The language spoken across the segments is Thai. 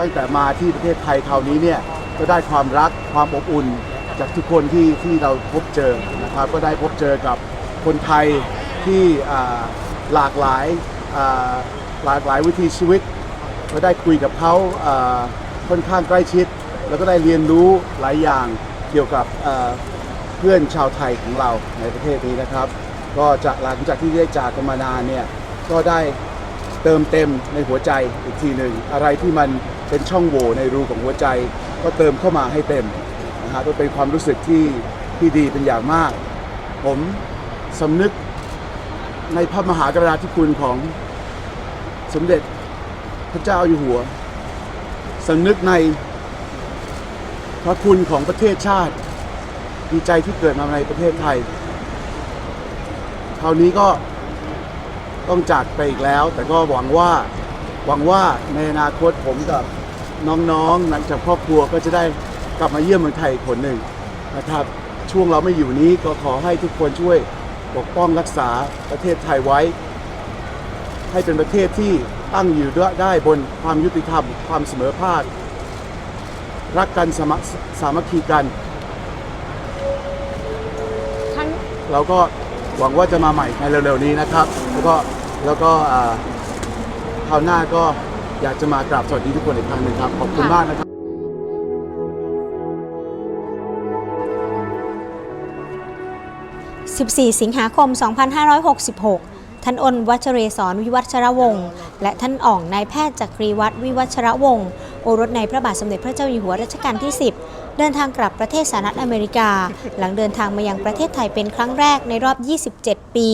ตั้งแต่มาที่ประเทศไทยคราวนี้เนี่ยก็ได้ความรักความอบอุ่น จากทุกคนที่ที่เราพบเจอนะครับก็ได้พบเจอกับคนไทยที่หลากหลายหลากหลายวิถีชีวิต ก็ได้คุยกับเขาค่อนข้างใกล้ชิด แล้วก็ได้เรียนรู้หลายอย่างเกี่ยวกับเอ่อเพื่อนชาวไทยของเราในประเทศนี้นะครับ ก็จะหลังจากที่ได้จากกันมานานเนี่ยก็ได้เติมเต็มในหัวใจอีกทีหนึ่งอะไรที่มัน เป็นช่องโหว่ในรูของหัวใจ ก็เติมเข้ามาให้เต็มนะฮะก็เป็นความรู้สึกที่ที่ดีเป็นอย่างมาก ผมสำนึกในพระมหากรุณาธิคุณของสมเด็จพระเจ้าอยู่หัวสำนึกในพระคุณของประเทศชาติ ดีใจที่เกิดมาในประเทศไทยคราวนี้ก็ต้องจากไปอีกแล้ว แต่ก็หวังว่าหวังว่าในอนาคตผมกับ น้องๆหลังจากครอบครัวก็จะได้กลับมาเยี่ยมเมืองไทยอีกคนหนึ่งนะครับ ช่วงเราไม่อยู่นี้ก็ขอให้ทุกคนช่วยปกป้องรักษาประเทศไทยไว้ ให้เป็นประเทศที่ตั้งอยู่ได้บนความยุติธรรม ความเสมอภาครักกันสามัคสามัคคีกัน ทั้งเราก็หวังว่าจะมาใหม่ในเร็วๆนี้นะครับ แล้วก็แล้วก็อ่าคราวหน้าก็ อยากจะมากราบสวัสดีทุกคนอีกครั้งหนึ่งครับขอบคุณมากนะครับ14 สิงหาคม 2566 ท่านอนวัชเรศรวิวัชรวงศ์และท่านอ่องนายแพทย์จักรีวัฒน์วิวัชรวงศ์ โอรสในพระบาทสมเด็จพระเจ้าอยู่หัวรัชกาลที่ 10 เดินทางกลับประเทศสหรัฐอเมริกา หลังเดินทางมายังประเทศไทยเป็นครั้งแรกในรอบ 27 ปี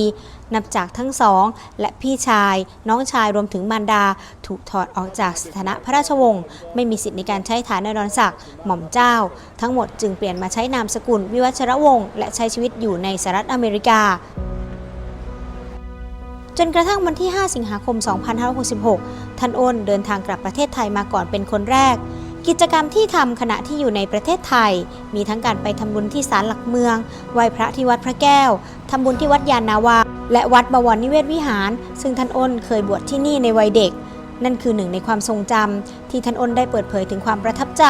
นับจากทั้งสอง และพี่ชาย น้องชายรวมถึงมารดา ถูกถอดออกจากสถานะพระราชวงศ์ไม่มีสิทธิในการใช้ฐานนรศักดิ์หม่อมเจ้า ทั้งหมดจึงเปลี่ยนมาใช้นามสกุลวิวัชรวงศ์และใช้ชีวิตอยู่ในสหรัฐอเมริกา จนกระทั่งวันที่ 5 สิงหาคม 2566 ท่านอ้นเดินทางกลับประเทศไทยมาก่อนเป็นคนแรก กิจกรรมที่ทำขณะที่อยู่ในประเทศไทย มีทั้งการไปทำบุญที่ศาลหลักเมือง ไหว้พระที่วัดพระแก้ว ทำบุญที่วัดยานนาวา และวัดบวรนิเวศวิหาร ซึ่งท่านอ้นเคยบวชที่นี่ในวัยเด็กนั่นคือหนึ่งในความทรงจำที่ท่านอ้นได้เปิดเผยถึงความประทับใจ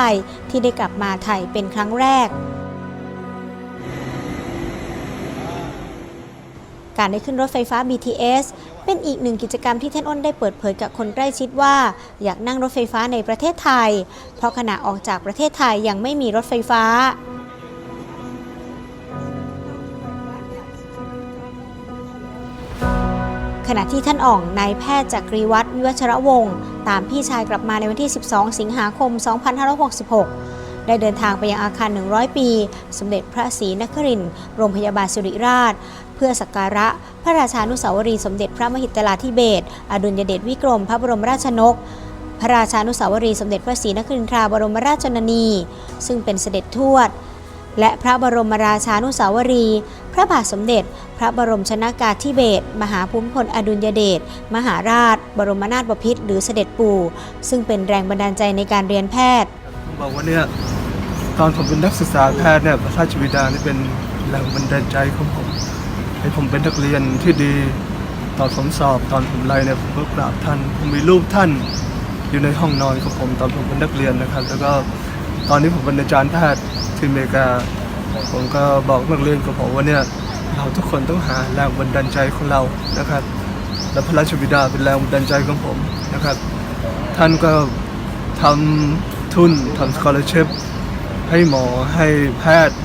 ที่ได้กลับมาไทยเป็นครั้งแรก การได้ขึ้นรถไฟฟ้า BTS เป็นอีกหนึ่งกิจกรรมที่ท่านอ้นได้เปิดเผยกับคนใกล้ชิดว่า อยากนั่งรถไฟฟ้าในประเทศไทย เพราะขณะออกจากประเทศไทยยังไม่มีรถไฟฟ้าขณะที่ท่านอ่องนายแพทย์จักรีวัฒน์วิวัชรวงศ์ตามพี่ชายกลับมาในวันที่ 12 สิงหาคม 2566 ได้เดินทางไปยังอาคาร 100 ปี สมเด็จพระศรีนครินทร์โรงพยาบาลสิริราช เพื่อสักการะ พระราชานุสาวรีย์สมเด็จพระมหิดลาธิเบศอดุลยเดชวิกรม พระบรมราชนก พระราชานุสาวรีย์สมเด็จพระศรีนครินทราบรมราชชนนี ซึ่งเป็นเสด็จทวด และพระบรมราชานุสาวรีย์พระบาทสมเด็จ พระบรมชนากาธิเบศมหาภูมิพลอดุลยเดชมหาราช บรมนาถบพิตรหรือเสด็จปู่ ซึ่งเป็นแรงบันดาลใจในการเรียนแพทย์ผมบอกว่าเนี่ยตอนผมเป็นนักศึกษาแพทย์เนี่ยพระราชบิดานี่เป็นแรงบันดาลใจของผม ให้ผมเป็นนักเรียนที่ดีตอนผมสอบตอนผมไล่เนี่ยผมก็กราบท่านผมมีรูปท่านอยู่ในห้องนอนของผมตอนผมเป็นนักเรียนนะครับ แล้วก็ตอนนี้ผมเป็นอาจารย์แพทย์ที่อเมริกา ผมก็บอกนักเรียนกับผมว่าเนี่ยเราทุกคนต้องหาแรงบันดาลใจของเรานะครับ และพระราชบิดาเป็นแรงบันดาลใจของผมนะครับ ท่านก็ทำทุนทำสกอ l ชิพให้หมอให้แพทย์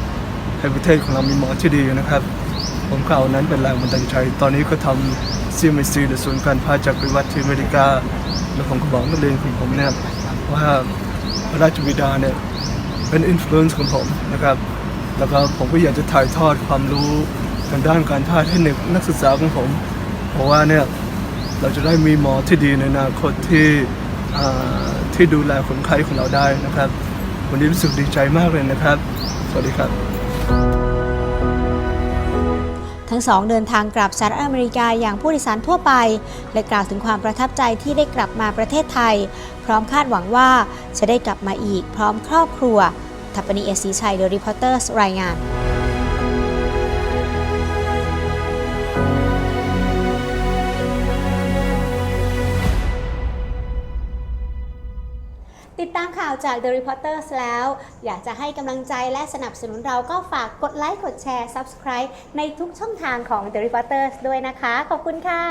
ให้ประเทศของเรามีหมอที่ดีนะครับ ผมก็เอานั้นเป็นแรงบันดาลใจ ตอนนี้ก็ทำ CMC หรือศูนย์การพทย์จากวิวัฒน์ที่อเมริกา แล้วผมก็บอกนักเรียนของผมเนี่ยว่าพระราชบิดาเนี่ยเป็นอิ f l u e n c e ของผมนะครับ แล้วก็ผมก็อยากจะถ่ายทอดความรู้ทางด้านการแพทย์ให้นักศึกษาของผม เพราะว่าเนี่ยเราจะได้มีหมอที่ดีในอนาคตที่ที่ดูแลคนไข้ของเราได้นะครับ วันนี้รู้สึกดีใจมากเลยนะครับ สวัสดีครับ งสองเดินทางกลับสหรัฐอเมริกาอย่างผู้โดยสารทั่วไป และกล่าวถึงความประทับใจที่ได้กลับมาประเทศไทย พร้อมคาดหวังว่าจะได้กลับมาอีกพร้อมครอบครัวทัปปนีเอสีชัยเดอะรีพอร์เตอร์รายงานาวจาก The Reporters แล้ว อยากจะให้กำลังใจและสนับสนุนเราก็ฝากกดไลค์ กดแชร์ Subscribe ในทุกช่องทางของ The Reporters ด้วยนะคะ ขอบคุณค่ะ